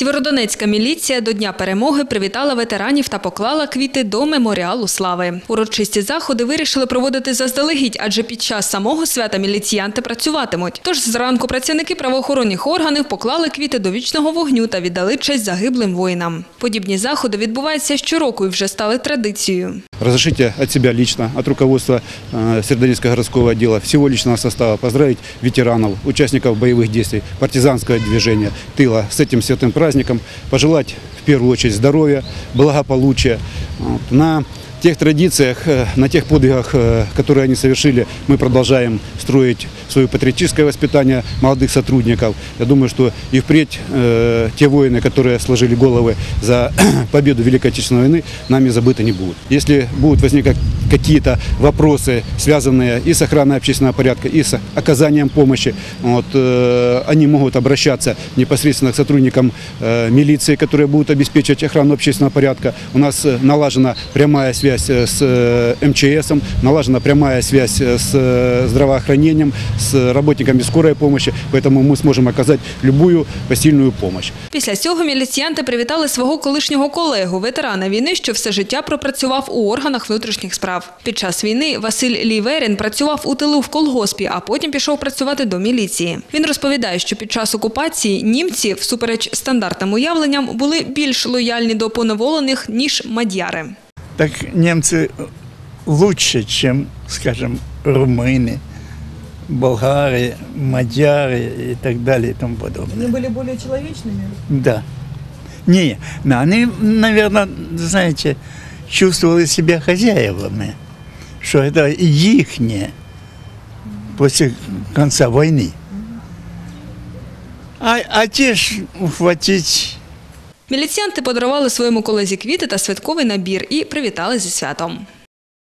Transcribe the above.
Сєвєродонецька міліція до Дня перемоги привітала ветеранів та поклала квіти до меморіалу слави. Урочисті заходи вирішили проводити заздалегідь, адже під час самого свята міліціянти працюватимуть. Тож зранку працівники правоохоронних органів поклали квіти до вічного вогню та віддали честь загиблим воїнам. Подібні заходи відбуваються щороку і вже стали традицією. Разрешите от себя лично, от руководства э, Сердонецкого городского отдела, всего личного состава поздравить ветеранов, участников боевых действий, партизанского движения, тыла с этим святым праздником, пожелать в первую очередь здоровья, благополучия. Вот. На тех традициях, э, на тех подвигах, э, которые они совершили, мы продолжаем строить свое патриотическое воспитание молодых сотрудников. Я думаю, что и впредь э, те воины, которые сложили головы за победу Великой Отечественной войны, нами забыты не будут. Если будут возникать какие-то вопросы, связанные и с охраной общественного порядка, и с оказанием помощи, вот, э, они могут обращаться непосредственно к сотрудникам э, милиции, которые будут обеспечивать охрану общественного порядка. У нас э, налажена прямая связь э, с э, МЧС, налажена прямая связь с здравоохранением, с работниками скорой помощи, поэтому мы сможем оказать любую посильную помощь. Після цього міліціянти привітали свого колишнього колегу, ветерана війни, що все життя пропрацював у органах внутрішніх справ. Під час війни Василь Ліверін працював у тилу в колгоспі, а потім пішов працювати до міліції. Він розповідає, що під час окупації німці, всупереч стандартним уявленням, були більш лояльні до поневолених, ніж мадяри. Так немцы лучше, чем, скажем, румыны, болгары, мадяры и так далее и тому подобное. Они были более человечными? Да. Не, но они, наверное, знаете, чувствовали себя хозяевами, что это ихнее после конца войны. А, а те ж ухватить Міліціянти подарували своєму колезі квіти та святковий набір і привітали зі святом.